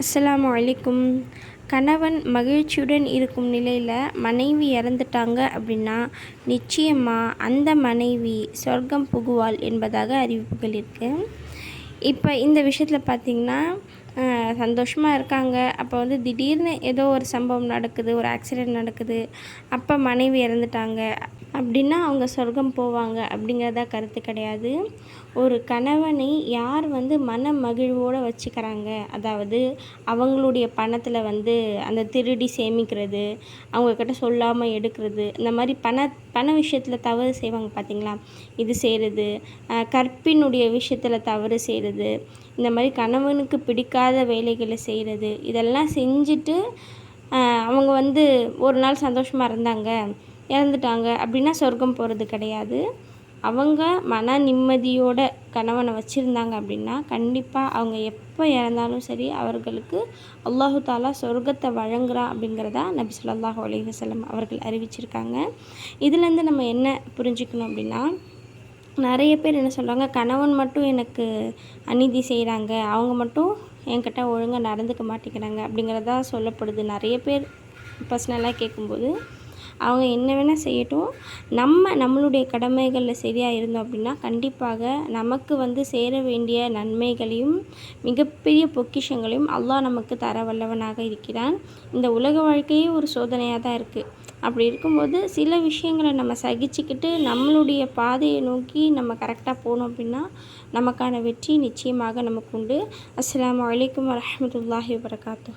அஸ்லாம் அலைக்கும். கணவன் மகிழ்ச்சியுடன் இருக்கும் நிலையில் மனைவி இறந்துட்டாங்க அப்படின்னா நிச்சயமாக அந்த மனைவி சொர்க்கம் புகுவாள் என்பதாக அறிவிப்புகள் இருக்குது இப்போ இந்த விஷயத்தில் பார்த்திங்கன்னா சந்தோஷமாக இருக்காங்க. அப்போ வந்து திடீர்னு ஏதோ ஒரு சம்பவம் நடக்குது ஒரு ஆக்சிடெண்ட் நடக்குது. அப்போ மனைவி இறந்துட்டாங்க. அப்படின்னா அவங்க சொர்க்கம் போவாங்க அப்படிங்கிறதா கருத்து கிடையாது. ஒரு கணவனை யார் வந்து மன மகிழ்வோடு வச்சுக்கிறாங்க? அதாவது அவங்களுடைய பணத்தில் வந்து அந்த திருடி சேமிக்கிறது அவங்கக்கிட்ட சொல்லாமல் எடுக்கிறது இந்த மாதிரி பண பண விஷயத்தில் தவறு செய்வாங்க பார்த்தீங்களா இது செய்கிறது கற்பினுடைய விஷயத்தில் தவறு செய்கிறது இந்த மாதிரி கணவனுக்கு பிடிக்காத வேலைகளை செய்கிறது இதெல்லாம் செஞ்சுட்டு அவங்க வந்து ஒரு நாள் சந்தோஷமாக இருந்தாங்க. இறந்துட்டாங்க. அப்படின்னா சொர்க்கம் போகிறது கிடையாது. அவங்க மன நிம்மதியோட கணவனை வச்சுருந்தாங்க அப்படின்னா கண்டிப்பாக அவங்க எப்போ இறந்தாலும் சரி அவர்களுக்கு அல்லாஹு தாலா சொர்க்கத்தை வழங்குறான் அப்படிங்கிறதா நபி சொல்லாஹு அலி வசலம் அவர்கள் அறிவிச்சிருக்காங்க. இதுலேருந்து நம்ம என்ன புரிஞ்சுக்கணும் அப்படின்னா நிறைய பேர் என்ன சொல்கிறாங்க கணவன் மட்டும் எனக்கு அநீதி செய்கிறாங்க அவங்க மட்டும் என்கிட்ட ஒழுங்காக நடந்துக்க மாட்டேங்கிறாங்க அப்படிங்கிறதா சொல்லப்படுது. நிறைய பேர் பர்சனலாக கேட்கும்போது அவங்க என்ன வேணால் செய்யட்டும். நம்ம நம்மளுடைய கடமைகளில் சரியாக இருந்தோம் அப்படின்னா கண்டிப்பாக நமக்கு வந்து சேர வேண்டிய நன்மைகளையும் மிகப்பெரிய பொக்கிஷங்களையும் அல்லாஹ் நமக்கு தர வல்லவனாக இருக்கிறான். இந்த உலக வாழ்க்கையே ஒரு சோதனையாக தான் இருக்குது அப்படி இருக்கும்போது சில விஷயங்களை நம்ம சகிச்சுக்கிட்டு நம்மளுடைய பாதையை நோக்கி நம்ம கரெக்டாக போனோம் அப்படின்னா நமக்கான வெற்றி நிச்சயமாக நமக்கு உண்டு. அஸ்லாம் வலைக்கம் வரமத்துல்லாஹி வரகாத்து